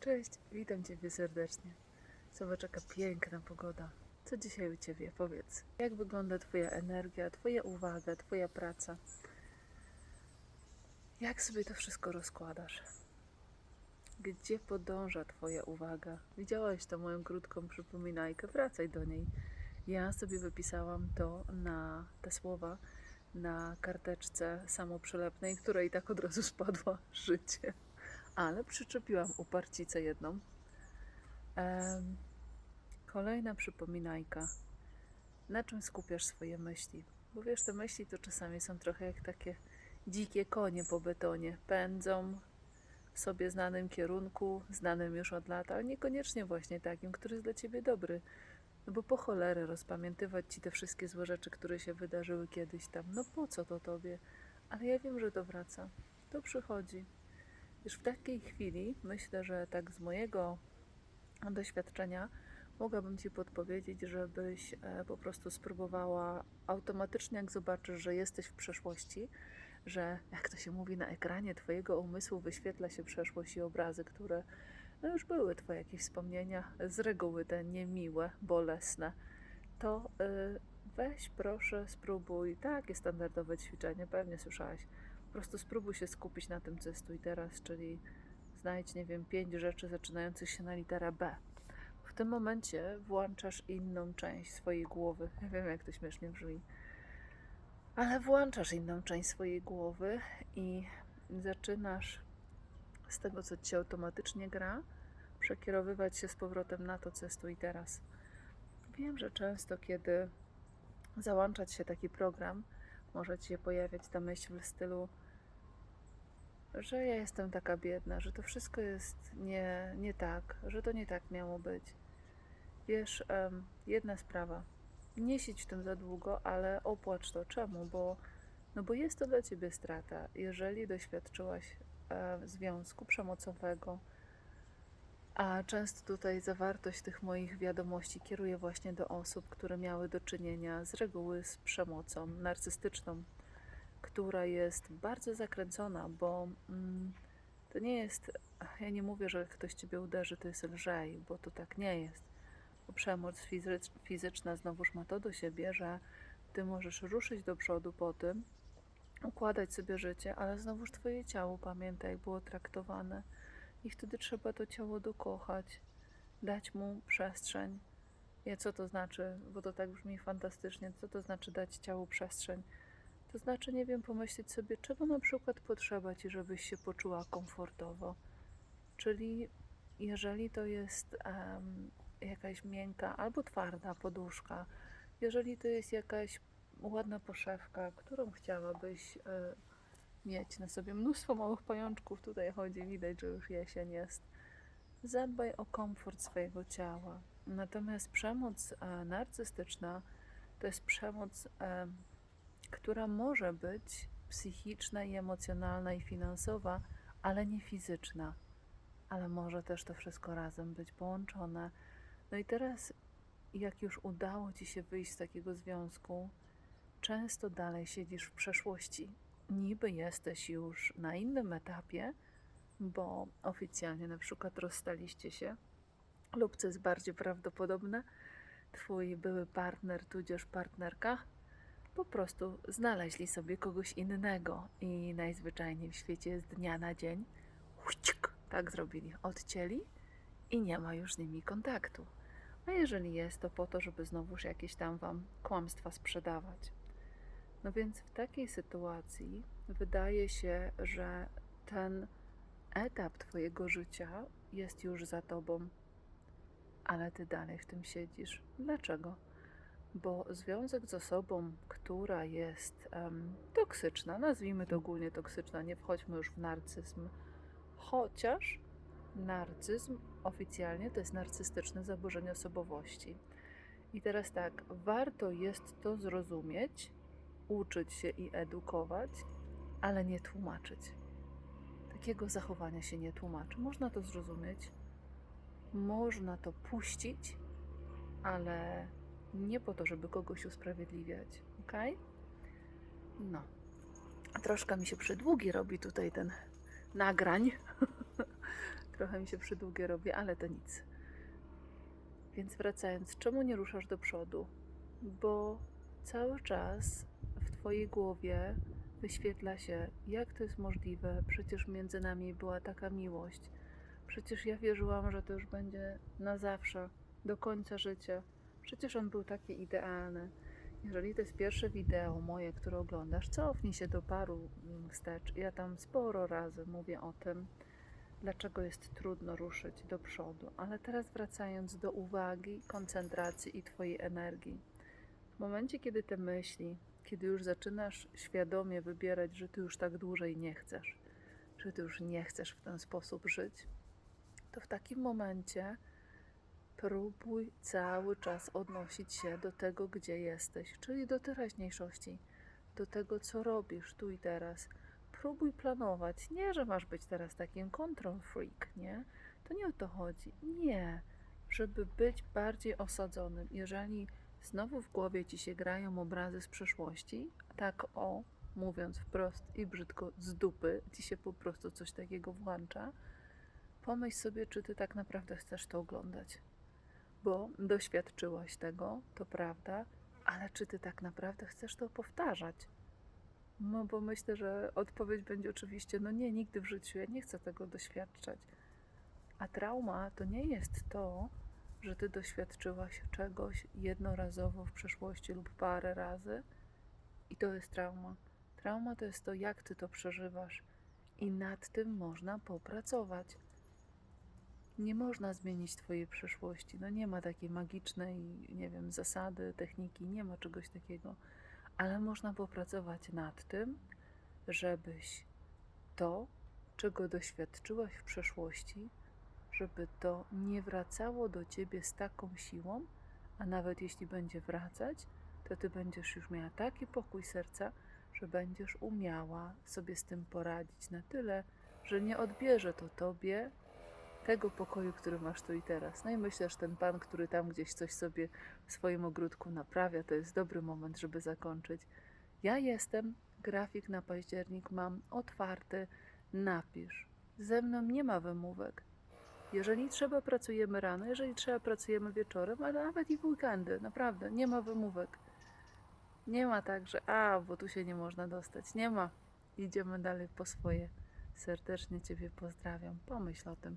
Cześć, witam Ciebie serdecznie. Zobacz, jaka piękna pogoda. Co dzisiaj u Ciebie? Powiedz. Jak wygląda Twoja energia, Twoja uwaga, Twoja praca? Jak sobie to wszystko rozkładasz? Gdzie podąża Twoja uwaga? Widziałaś to moją krótką przypominajkę, wracaj do niej. Ja sobie wypisałam to na te słowa na karteczce samoprzylepnej, która i tak od razu spadła życie. Ale przyczepiłam uparcicę jedną. Em, kolejna przypominajka. Na czym skupiasz swoje myśli? Bo wiesz, te myśli to czasami są trochę jak takie dzikie konie po betonie. Pędzą w sobie znanym kierunku, znanym już od lat, ale niekoniecznie właśnie takim, który jest dla ciebie dobry. No bo po cholerę rozpamiętywać ci te wszystkie złe rzeczy, które się wydarzyły kiedyś tam. No po co to tobie? Ale ja wiem, że to wraca. To przychodzi. Już w takiej chwili myślę, że tak z mojego doświadczenia mogłabym Ci podpowiedzieć, żebyś e, po prostu spróbowała automatycznie, jak zobaczysz, że jesteś w przeszłości, że jak to się mówi na ekranie Twojego umysłu wyświetla się przeszłość i obrazy, które no już były Twoje jakieś wspomnienia, z reguły te niemiłe, bolesne, to y, weź proszę, spróbuj, takie standardowe ćwiczenie, pewnie słyszałaś, po prostu spróbuj się skupić na tym, co jest tu i teraz, czyli znajdź, nie wiem, pięć rzeczy zaczynających się na literę B. W tym momencie włączasz inną część swojej głowy. Ja wiem, jak to śmiesznie brzmi, ale włączasz inną część swojej głowy i zaczynasz z tego, co ci automatycznie gra, przekierowywać się z powrotem na to, co jest tu i teraz. Wiem, że często, kiedy załączać się taki program, może ci się pojawiać ta myśl w stylu, że ja jestem taka biedna, że to wszystko jest nie, nie tak, że to nie tak miało być. Wiesz, em, jedna sprawa. Nie siedź tym za długo, ale opłacz to. Czemu? Bo, no bo jest to dla ciebie strata. Jeżeli doświadczyłaś e, związku przemocowego, a często tutaj zawartość tych moich wiadomości kieruję właśnie do osób, które miały do czynienia z reguły z przemocą narcystyczną, która jest bardzo zakręcona, bo mm, to nie jest, ja nie mówię, że ktoś ciebie uderzy, to jest lżej, bo to tak nie jest. Bo przemoc fizycz, fizyczna znowuż ma to do siebie, że ty możesz ruszyć do przodu po tym, układać sobie życie, ale znowuż twoje ciało pamięta, jak było traktowane. I wtedy trzeba to ciało dokochać, dać mu przestrzeń. Ja co to znaczy, bo to tak brzmi fantastycznie, co to znaczy dać ciału przestrzeń? To znaczy, nie wiem, pomyśleć sobie, czego na przykład potrzeba ci, żebyś się poczuła komfortowo. Czyli jeżeli to jest em, jakaś miękka albo twarda poduszka, jeżeli to jest jakaś ładna poszewka, którą chciałabyś e, mieć na sobie mnóstwo małych pajączków, tutaj chodzi, widać, że już jesień jest. Zadbaj o komfort swojego ciała. Natomiast przemoc e, narcystyczna to jest przemoc, która może być psychiczna i emocjonalna i finansowa, ale nie fizyczna. Ale może też to wszystko razem być połączone. No i teraz, jak już udało ci się wyjść z takiego związku, często dalej siedzisz w przeszłości niby jesteś już na innym etapie, bo oficjalnie na przykład rozstaliście się, lub co jest bardziej prawdopodobne, twój były partner tudzież partnerka po prostu znaleźli sobie kogoś innego i najzwyczajniej w świecie z dnia na dzień tak zrobili, odcięli i nie ma już z nimi kontaktu. A jeżeli jest, to po to, żeby znowuż jakieś tam wam kłamstwa sprzedawać. No więc w takiej sytuacji wydaje się, że ten etap Twojego życia jest już za Tobą, ale Ty dalej w tym siedzisz. Dlaczego? Bo związek z osobą, która jest em, toksyczna, nazwijmy to ogólnie toksyczna, nie wchodźmy już w narcyzm, chociaż narcyzm oficjalnie to jest narcystyczne zaburzenie osobowości. I teraz tak, warto jest to zrozumieć, uczyć się i edukować, ale nie tłumaczyć. Takiego zachowania się nie tłumaczy. Można to zrozumieć, można to puścić, ale nie po to, żeby kogoś usprawiedliwiać. Ok? No. Troszkę mi się przydługi robi tutaj ten nagrań. Trochę mi się przydługie robi, ale to nic. Więc wracając, czemu nie ruszasz do przodu? Bo cały czas w Twojej głowie wyświetla się, jak to jest możliwe. Przecież między nami była taka miłość. Przecież ja wierzyłam, że to już będzie na zawsze, do końca życia. Przecież on był taki idealny. Jeżeli to jest pierwsze wideo moje, które oglądasz, cofnij się do paru mm, wstecz. Ja tam sporo razy mówię o tym, dlaczego jest trudno ruszyć do przodu. Ale teraz wracając do uwagi, koncentracji i Twojej energii. W momencie, kiedy te myśli, kiedy już zaczynasz świadomie wybierać, że Ty już tak dłużej nie chcesz, że Ty już nie chcesz w ten sposób żyć, to w takim momencie próbuj cały czas odnosić się do tego, gdzie jesteś, czyli do teraźniejszości, do tego, co robisz tu i teraz. Próbuj planować. Nie, że masz być teraz takim control freak, nie? To nie o to chodzi. Nie, żeby być bardziej osadzonym. Jeżeli znowu w głowie ci się grają obrazy z przeszłości, tak o, mówiąc wprost i brzydko, z dupy ci się po prostu coś takiego włącza, pomyśl sobie, czy ty tak naprawdę chcesz to oglądać bo doświadczyłaś tego, to prawda, ale czy ty tak naprawdę chcesz to powtarzać? No bo myślę, że odpowiedź będzie oczywiście: no nie, nigdy w życiu ja nie chcę tego doświadczać. A trauma to nie jest to, że ty doświadczyłaś czegoś jednorazowo w przeszłości lub parę razy i to jest trauma. Trauma to jest to, jak ty to przeżywasz, i nad tym można popracować nie można zmienić Twojej przeszłości. No nie ma takiej magicznej, nie wiem, zasady, techniki, nie ma czegoś takiego, ale można popracować nad tym, żebyś to, czego doświadczyłaś w przeszłości, żeby to nie wracało do Ciebie z taką siłą, a nawet jeśli będzie wracać, to Ty będziesz już miała taki pokój serca, że będziesz umiała sobie z tym poradzić na tyle, że nie odbierze to Tobie tego pokoju, który masz tu i teraz. No i myślę, że ten pan, który tam gdzieś coś sobie w swoim ogródku naprawia, to jest dobry moment, żeby zakończyć. Ja jestem, grafik na październik mam otwarty, napisz. Ze mną nie ma wymówek. Jeżeli trzeba, pracujemy rano, jeżeli trzeba, pracujemy wieczorem, ale nawet i w weekendy, naprawdę, nie ma wymówek. Nie ma tak, że a, bo tu się nie można dostać. Nie ma. Idziemy dalej po swoje. Serdecznie Ciebie pozdrawiam. Pomyśl o tym.